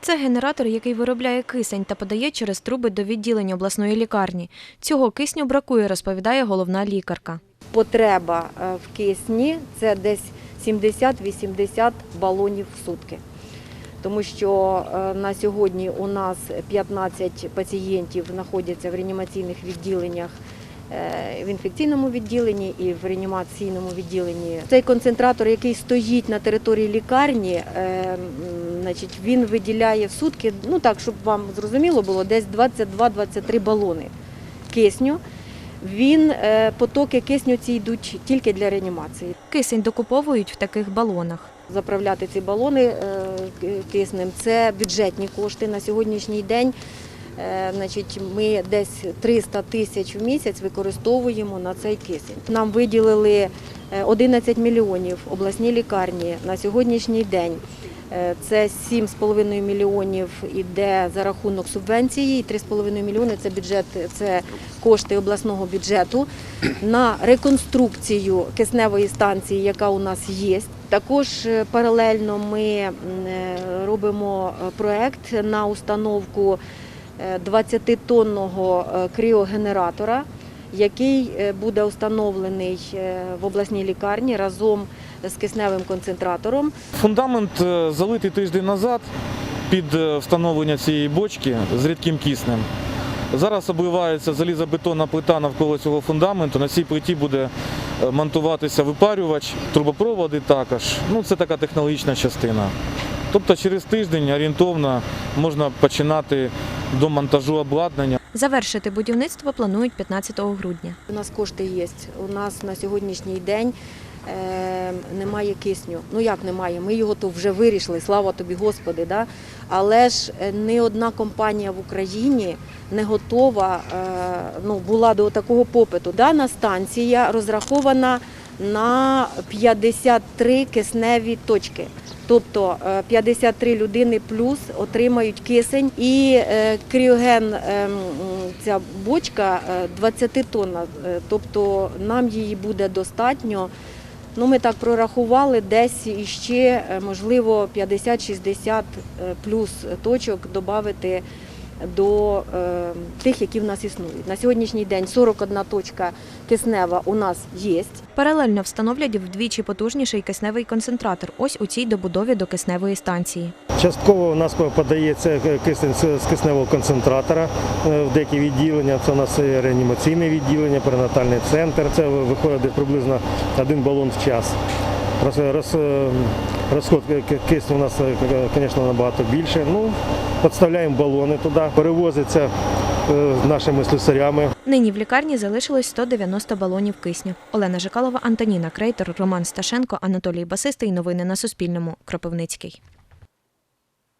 Це генератор, який виробляє кисень та подає через труби до відділення обласної лікарні. Цього кисню бракує, розповідає головна лікарка. Потреба е, в кисні це десь 70-80 балонів в сутки. Тому що е, на сьогодні у нас 15 пацієнтів знаходяться в реанімаційних відділеннях в інфекційному відділенні і в реанімаційному відділенні. Цей концентратор, який стоїть на території лікарні, е, значить, він виділяє в сутки, ну так, щоб вам зрозуміло було, десь 22-23 балони кисню. Він е, потоки кисню ці йдуть тільки для реанімації. Кисень докуповують в таких балонах. Заправляти ці балони е, киснем це бюджетні кошти. На сьогоднішній день е, значить, ми десь 300 тисяч в місяць використовуємо на цей кисень. Нам виділили е, 11 мільйонів обласній лікарні на сьогоднішній день. Е, Це 7,5 мільйонів іде за рахунок субвенції, і 3,5 мільйони це бюджет, це кошти обласного бюджету на реконструкцію кисневої станції, яка у нас є. Також е, паралельно ми е, робимо е, проект на установку е, 20-тонного е, кріогенератора, який е, буде установлений е, в обласній лікарні разом з кисневим концентратором. Фундамент залитий тиждень назад під встановлення цієї бочки з рідким киснем. Зараз обливається залізобетонна плита навколо цього фундаменту. На цій плиті буде монтуватися випарювач, трубопроводи також. Ну, це така технологічна частина. Тобто через тиждень орієнтовно можна починати до монтажу обладнання. Завершити будівництво планують 15 грудня. У нас кошти є. У нас на сьогоднішній день е, немає кисню. Ну як немає? Ми його то вже вирішили, слава тобі, Господи. Да? Але ж е, ні одна компанія в Україні не готова е, ну, була до такого попиту. Дана станція розрахована на 53 кисневі точки. Тобто е, 53 людини плюс отримають кисень і е, кріоген, е, ця бочка е, 20 тонн. Е, Тобто нам її буде достатньо. Ну, ми так прорахували, десь іще, е, можливо, 50-60 е, плюс точок додати до е, тих, які в нас існують. На сьогоднішній день 41 точка киснева у нас є. Паралельно встановлять вдвічі потужніший кисневий концентратор. Ось у цій добудові до кисневої станції. Частково у нас подається кисень з кисневого концентратора е, в деякі відділення. Це у нас реанімаційне відділення, перинатальний центр. Це виходить приблизно один балон в час. Роз, роз, е, розход ки- кисню у нас, е, звісно, набагато більше. Ну, підставляємо балони туди, перевозиться е, нашими слюсарями. Нині в лікарні залишилось 190 балонів кисню. Олена Жикалова, Антоніна Крейтер, Роман Сташенко, Анатолій Басистий. Новини на Суспільному. Кропивницький.